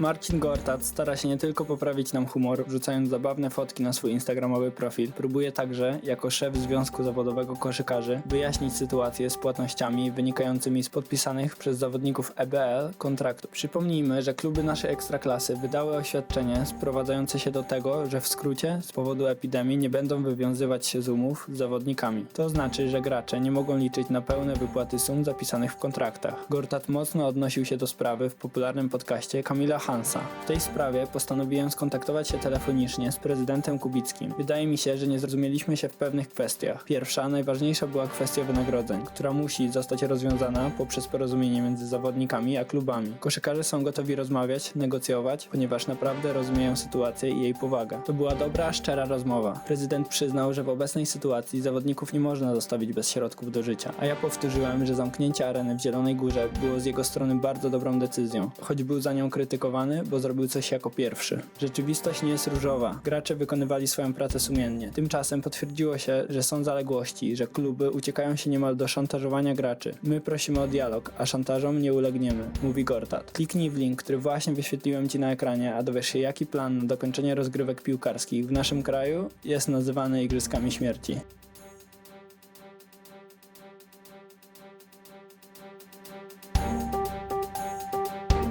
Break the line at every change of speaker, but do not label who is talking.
Marcin Gortat stara się nie tylko poprawić nam humor, wrzucając zabawne fotki na swój instagramowy profil, próbuje także, jako szef Związku Zawodowego Koszykarzy, wyjaśnić sytuację z płatnościami wynikającymi z podpisanych przez zawodników EBL kontraktów. Przypomnijmy, że kluby naszej ekstraklasy wydały oświadczenie sprowadzające się do tego, że w skrócie z powodu epidemii nie będą wywiązywać się z umów z zawodnikami. To znaczy, że gracze nie mogą liczyć na pełne wypłaty sum zapisanych w kontraktach. Gortat mocno odnosił się do sprawy w popularnym podcaście Kamila Hansa. W tej sprawie postanowiłem skontaktować się telefonicznie z prezydentem Kubickim. Wydaje mi się, że nie zrozumieliśmy się w pewnych kwestiach. Pierwsza, najważniejsza była kwestia wynagrodzeń, która musi zostać rozwiązana poprzez porozumienie między zawodnikami a klubami. Koszykarze są gotowi rozmawiać, negocjować, ponieważ naprawdę rozumieją sytuację i jej powagę. To była dobra, szczera rozmowa. Prezydent przyznał, że w obecnej sytuacji zawodników nie można zostawić bez środków do życia, a ja powtórzyłem, że zamknięcie areny w Zielonej Górze było z jego strony bardzo dobrą decyzją, choć był za nią krytykowany, bo zrobił coś jako pierwszy. Rzeczywistość nie jest różowa. Gracze wykonywali swoją pracę sumiennie. Tymczasem potwierdziło się, że są zaległości, że kluby uciekają się niemal do szantażowania graczy. My prosimy o dialog, a szantażom nie ulegniemy, mówi Gortat. Kliknij w link, który właśnie wyświetliłem Ci na ekranie, a dowiesz się jaki plan na dokończenie rozgrywek piłkarskich w naszym kraju jest nazywany Igrzyskami Śmierci.